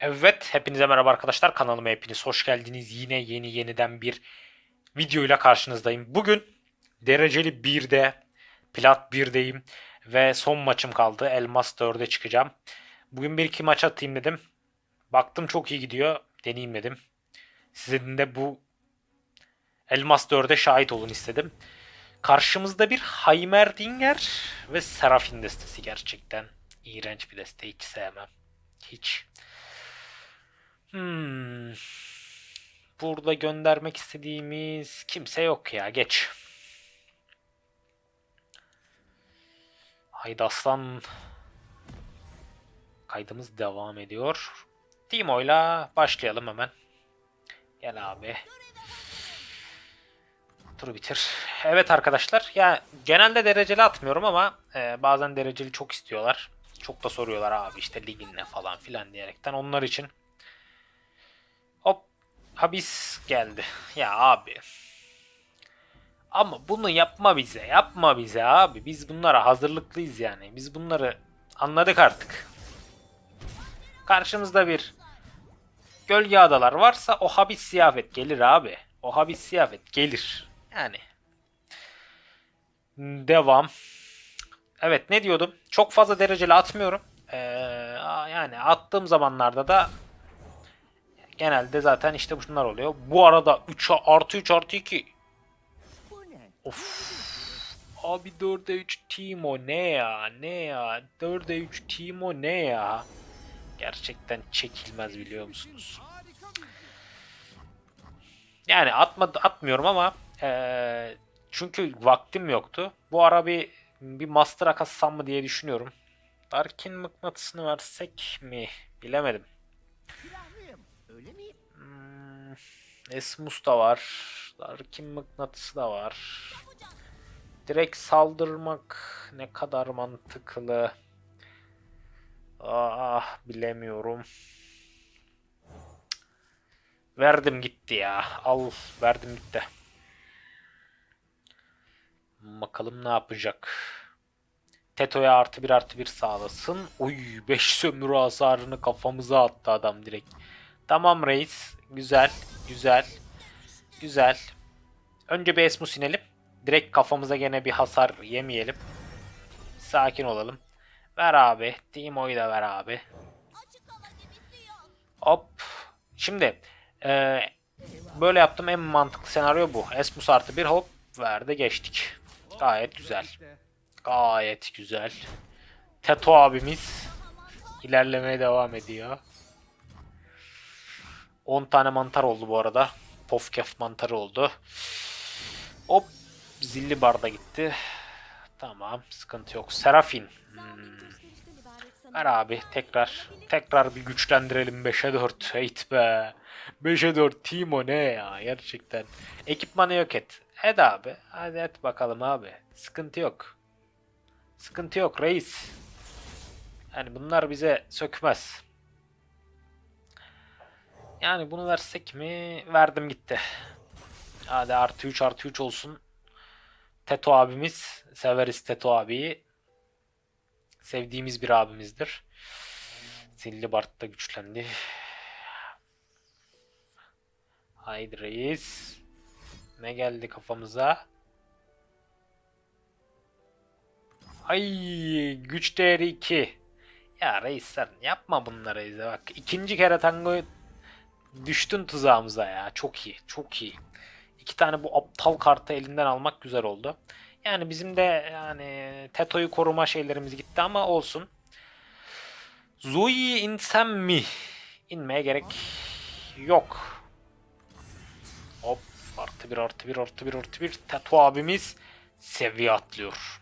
Evet, hepinize merhaba arkadaşlar. Kanalıma hepiniz hoş geldiniz. Yine yeni yeniden bir videoyla karşınızdayım. Bugün dereceli 1'de, plat 1'deyim ve son maçım kaldı. Elmas 4'e çıkacağım. Bugün bir iki maç atayım dedim. Baktım çok iyi gidiyor. Deneyeyim dedim. Sizin de bu Elmas 4'e şahit olun istedim. Karşımızda bir Heimerdinger ve Serafin destesi gerçekten. iğrenç bir deste. Hiç sevmem. Hiç. Hmm. Burada göndermek istediğimiz kimse yok ya. Geç. Haydi aslan. Kaydımız devam ediyor. Timo'yla başlayalım hemen. Gel abi. Turu bitir. Evet arkadaşlar. Ya genelde dereceli atmıyorum ama e, bazen dereceli çok istiyorlar. Çok da soruyorlar abi işte ligin ne falan filan diyerekten. Onlar için. Habis geldi. Ya abi. Ama bunu yapma bize. Yapma bize abi. Biz bunlara hazırlıklıyız yani. Biz bunları anladık artık. Karşımızda bir gölge adalar varsa o habis ziyafet gelir abi. O habis ziyafet gelir. Yani. Devam. Evet ne diyordum? Çok fazla dereceli atmıyorum. Ee, yani attığım zamanlarda da Genelde zaten işte bunlar oluyor. Bu arada 3 artı 3 artı 2. Of. Abi 4'e 3 Timo ne ya ne ya 4'e 3 Timo ne ya Gerçekten çekilmez biliyor musunuz? Yani atma, atmıyorum ama ee, çünkü vaktim yoktu. Bu ara bir bir master kassam mı diye düşünüyorum. Darkin mıknatısını versek mi? Bilemedim. Esmus da var. Darkin mıknatısı da var. Direkt saldırmak ne kadar mantıklı. Ah bilemiyorum. Verdim gitti ya. Al verdim gitti. Bakalım ne yapacak. Teto'ya artı bir artı bir sağlasın. Uy 5 sömürü hasarını kafamıza attı adam direkt. Tamam reis. Güzel. Güzel. Güzel. Önce bir Esmus inelim. Direkt kafamıza gene bir hasar yemeyelim. Sakin olalım. Ver abi. Timo'yu da ver abi. Hop. Şimdi e, böyle yaptım en mantıklı senaryo bu. Esmus artı bir hop verdi geçtik. Gayet güzel. Gayet güzel. Teto abimiz ilerlemeye devam ediyor. 10 tane mantar oldu bu arada. Pofkef mantarı oldu. Hop. Zilli barda gitti. Tamam. Sıkıntı yok. Serafin. Hmm. Ver abi. Tekrar. Tekrar bir güçlendirelim 5'e 4. Heyt be. 5'e 4. Timo ne ya? Gerçekten. Ekipmanı yok et. Et abi. Hadi et bakalım abi. Sıkıntı yok. Sıkıntı yok reis. Yani bunlar bize sökmez. Yani bunu versek mi? Verdim gitti. Hadi artı 3 artı 3 olsun. Teto abimiz. Severiz Teto abiyi. Sevdiğimiz bir abimizdir. Zilli Bart da güçlendi. Haydi reis. Ne geldi kafamıza? Ay güç değeri 2. Ya reis sen yapma bunları bize bak. ikinci kere tango Düştün tuzağımıza ya. Çok iyi. Çok iyi. İki tane bu aptal kartı elinden almak güzel oldu. Yani bizim de yani Teto'yu koruma şeylerimiz gitti ama olsun. Zoe'yi insem mi? İnmeye gerek yok. Hop artı bir artı bir artı bir artı bir. Teto abimiz seviye atlıyor.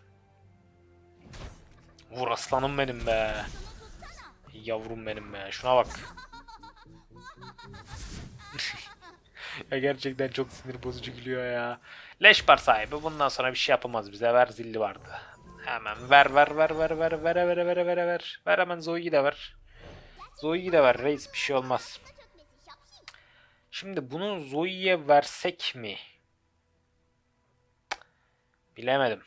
Vur aslanım benim be. Yavrum benim be. Şuna bak. Ya gerçekten çok sinir bozucu gülüyor ya. Leşbar sahibi bundan sonra bir şey yapamaz bize. Ver zilli vardı. Hemen ver ver ver ver ver ver ver ver ver ver. Ver hemen Zoe'yi de ver. Zoe'yi de ver reis bir şey olmaz. Şimdi bunu Zoe'ye versek mi? Bilemedim.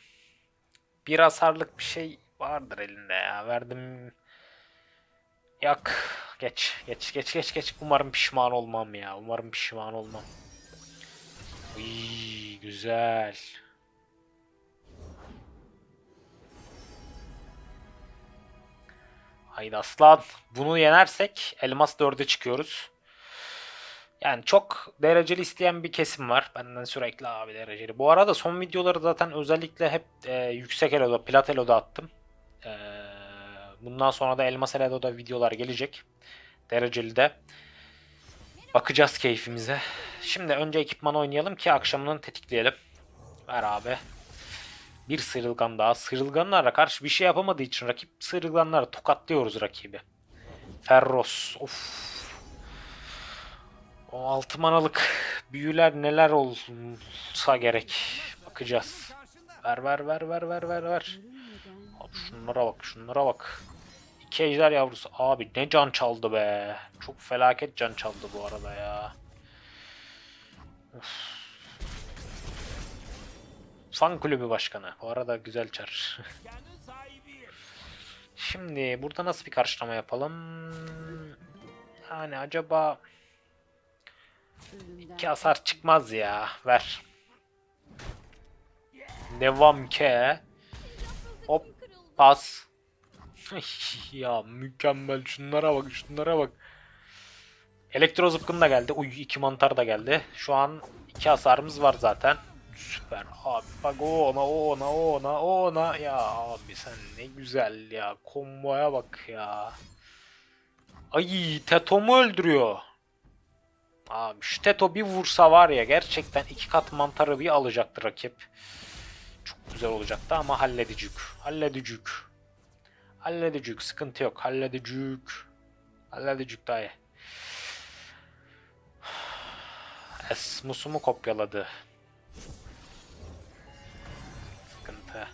Bir hasarlık bir şey vardır elinde ya. Verdim. Yak. Geç, geç, geç, geç, geç. Umarım pişman olmam ya. Umarım pişman olmam. Uy, güzel. Haydi aslan. Bunu yenersek elmas 4'e çıkıyoruz. Yani çok dereceli isteyen bir kesim var. Benden sürekli abi dereceli. Bu arada son videoları zaten özellikle hep e, yüksek eloda, plat eloda attım. E, bundan sonra da elmas eloda videolar gelecek. Dereceli de. Bakacağız keyfimize. Şimdi önce ekipman oynayalım ki akşamını tetikleyelim. Ver abi. Bir sıyrılgan daha. Sıyrılganlara karşı bir şey yapamadığı için rakip sıyrılganlara tokatlıyoruz rakibi. Ferros. Of. O altı manalık büyüler neler olsa gerek. Bakacağız. Ver ver ver ver ver ver ver. Abi şunlara bak şunlara bak. İki yavrusu. Abi ne can çaldı be. Çok felaket can çaldı bu arada ya. Of. Fan kulübü başkanı. Bu arada güzel çar. Şimdi burada nasıl bir karşılama yapalım? Yani acaba iki hasar çıkmaz ya. Ver. Devam ke. Hop bas. Ya mükemmel şunlara bak şunlara bak. Elektro zıpkın da geldi. Uy iki mantar da geldi. Şu an iki hasarımız var zaten. Süper abi bak o ona o ona o ona o ona ya abi sen ne güzel ya komboya bak ya. Ay Teto'mu öldürüyor. Abi şu Teto bir vursa var ya gerçekten iki kat mantarı bir alacaktı rakip. Çok güzel olacaktı ama halledicik. Halledicik. Halledicik sıkıntı yok halledicik. Halledicik dayı. Esmus'umu kopyaladı. Sıkıntı.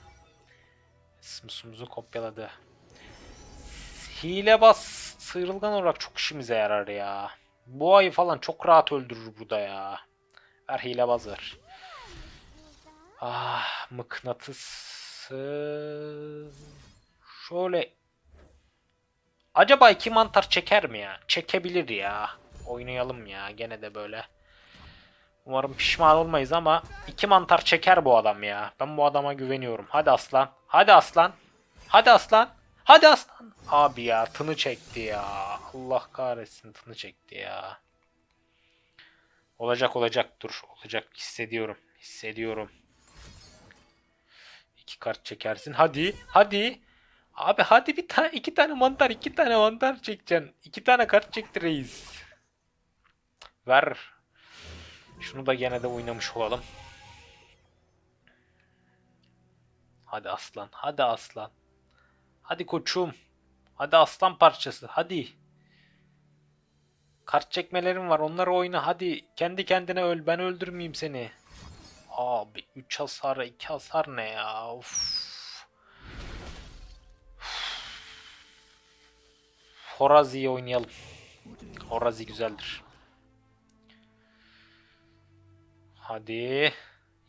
Esmus'umuzu kopyaladı. Hile sıyrılgan olarak çok işimize yarar ya. Bu ayı falan çok rahat öldürür burada ya. Ver hilebaz ver. Ah mıknatısı. Şöyle. Acaba iki mantar çeker mi ya? Çekebilir ya. Oynayalım ya gene de böyle. Umarım pişman olmayız ama iki mantar çeker bu adam ya. Ben bu adama güveniyorum. Hadi aslan. Hadi aslan. Hadi aslan. Hadi aslan. Abi ya tını çekti ya. Allah kahretsin tını çekti ya. Olacak olacak dur. Olacak hissediyorum. Hissediyorum. İki kart çekersin. Hadi. Hadi. Abi hadi bir tane iki tane mantar iki tane mantar çekeceksin. İki tane kart çekti reis. Ver. Şunu da gene de oynamış olalım. Hadi aslan. Hadi aslan. Hadi koçum. Hadi aslan parçası. Hadi. Kart çekmelerim var. Onları oyna. Hadi. Kendi kendine öl. Ben öldürmeyeyim seni. Abi 3 hasar 2 hasar ne ya? Of. Horazi'yi oynayalım. Horazi güzeldir. Hadi.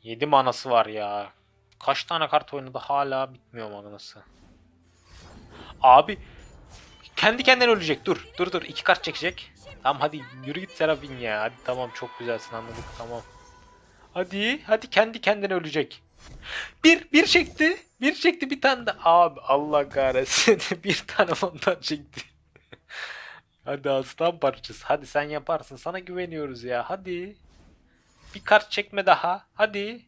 7 manası var ya. Kaç tane kart oynadı hala bitmiyor manası. Abi kendi kendine ölecek. Dur. Dur dur. iki kart çekecek. Tamam hadi yürü git Serafin ya. Hadi tamam çok güzelsin anladık tamam. Hadi hadi kendi kendine ölecek. Bir bir çekti. Bir çekti bir tane de. Abi Allah kahretsin. bir tane ondan çekti. Hadi aslan parçası. Hadi sen yaparsın. Sana güveniyoruz ya. Hadi. Bir kart çekme daha. Hadi.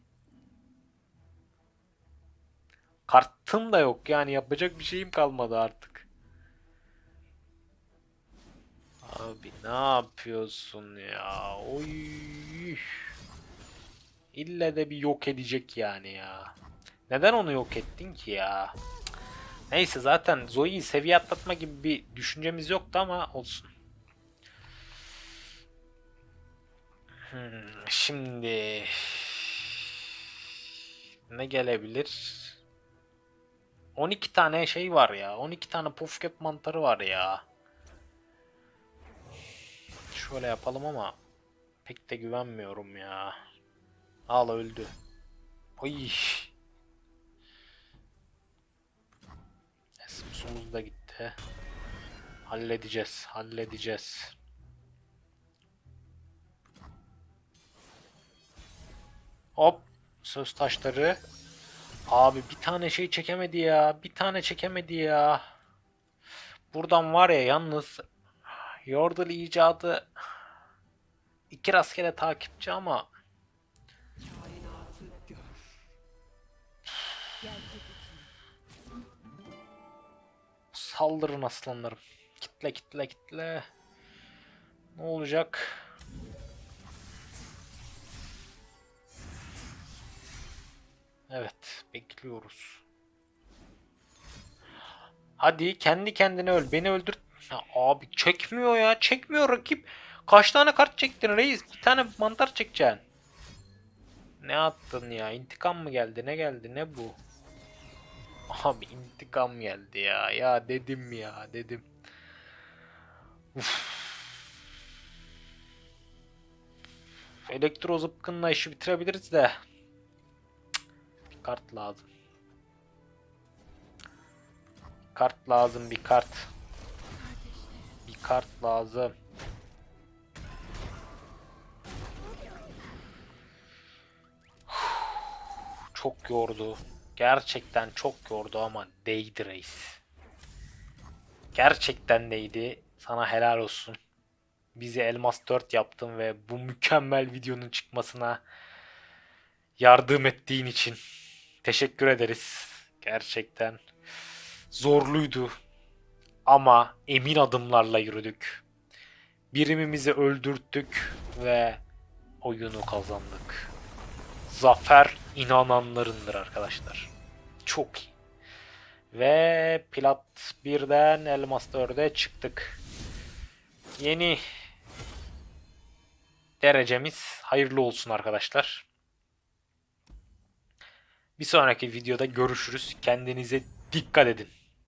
Kartım da yok yani yapacak bir şeyim kalmadı artık. Abi ne yapıyorsun ya? Oy. İlle de bir yok edecek yani ya. Neden onu yok ettin ki ya? Neyse zaten Zoe'yi seviye atlatma gibi bir düşüncemiz yoktu ama olsun. Hmm, şimdi ne gelebilir? 12 tane şey var ya. 12 tane pofkep mantarı var ya. Şöyle yapalım ama pek de güvenmiyorum ya. Al öldü. Oy. Da gitti. Halledeceğiz, halledeceğiz. Hop, söz taşları. Abi bir tane şey çekemedi ya. Bir tane çekemedi ya. Buradan var ya yalnız Yordle icadı iki rastgele takipçi ama saldırın aslanlarım. Kitle kitle kitle. Ne olacak? Evet, bekliyoruz. Hadi kendi kendine öl. Beni öldür. Ya abi çekmiyor ya. Çekmiyor rakip. Kaç tane kart çektin reis? Bir tane mantar çekeceksin. Ne attın ya? İntikam mı geldi? Ne geldi? Ne bu? Abi intikam geldi ya. Ya dedim ya dedim. Uf. Elektro zıpkınla işi bitirebiliriz de. Bir kart lazım. Kart lazım bir kart. Bir kart lazım. Çok yordu. Gerçekten çok yordu ama değdi reis. Gerçekten değdi. Sana helal olsun. Bizi Elmas 4 yaptın ve bu mükemmel videonun çıkmasına yardım ettiğin için teşekkür ederiz. Gerçekten zorluydu. Ama emin adımlarla yürüdük. Birimimizi öldürttük ve oyunu kazandık. Zafer inananlarındır arkadaşlar. Çok iyi. Ve Plat 1'den Elmas 4'e çıktık. Yeni derecemiz hayırlı olsun arkadaşlar. Bir sonraki videoda görüşürüz. Kendinize dikkat edin.